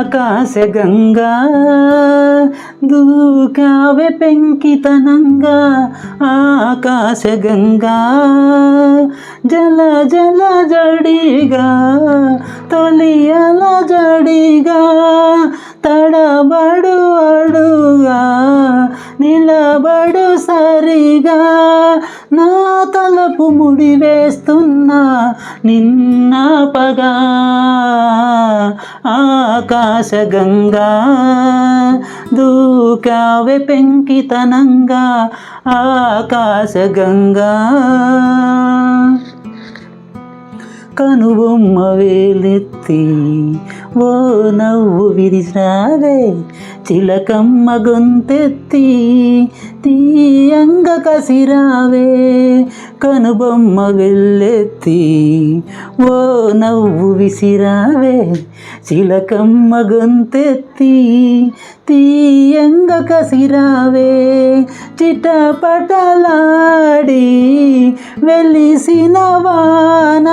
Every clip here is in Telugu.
ఆకాశ గంగా దూకావె పెంకితనంగా ఆకాశ గంగా జల జల జడిగా తొలియల జడిగా తడబడు తలపు ముడివేస్తున్నా నిన్న పగా. ఆకాశ గంగా దూకావె పెంకితనంగా. ఆకాశ గంగా కనుబొమ్మ వేలెత్తి ఓ నవ్వు విరిసావే చిలకమ్మ గొంతెత్తి తీయంగ కసిరావే కనుబొమ్మ వెళ్ళెత్తి ఓ నవ్వు విసిరావే. చిలకమ్మ గొంతెత్తి తీయంగ కసిరావే చిటపటలాడి వెలిసిన వాన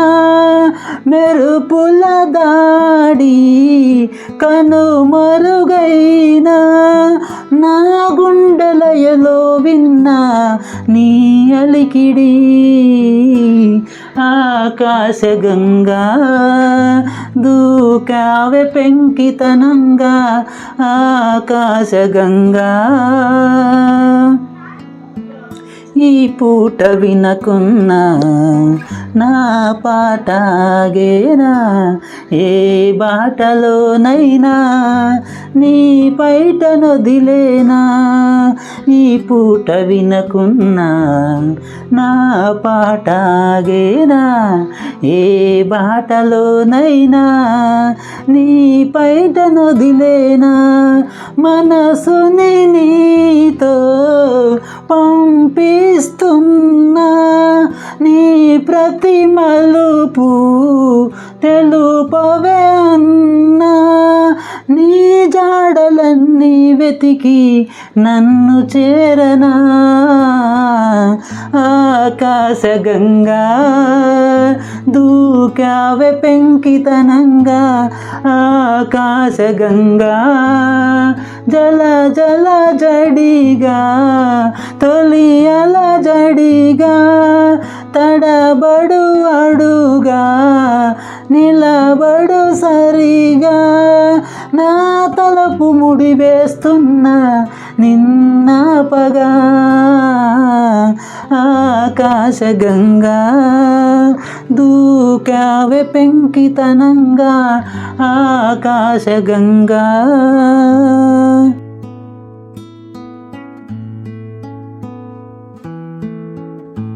మెరుపుల దాడి కను మరుగైన కనుమరుగైన నా గుండెలయలో విన్న నీ అలికిడి. ఆకాశ గంగా దూకావె పెంకితనంగా ఆకాశ గంగా. ఈ పూట వినకున్నా నా పాటగేనా ఏ బాటలోనైనా నీ పైట నొదిలేనా? ఈ పూట వినకున్నా నా పాటగేనా ఏ బాటలోనైనా నీ పైట నదిలేనా? మనసుని నీతో పంపిస్తున్నా ప్రతి మలుపు తెలుపవే అన్నా. నీ జాడలన్నీ వెతికి నన్ను చేరనా? ఆకాశ గంగా దూకావె పెంకితనంగా. ఆకాశ గంగా జల జల జడిగా తొలి అల జడిగా. తడబడు అడుగా నిలబడు సరిగా. నా తలపు ముడి వేస్తున్న నిన్న పగా ఆకాశ గంగా. దూకావె పెంకితనంగా ఆకాశ గంగా.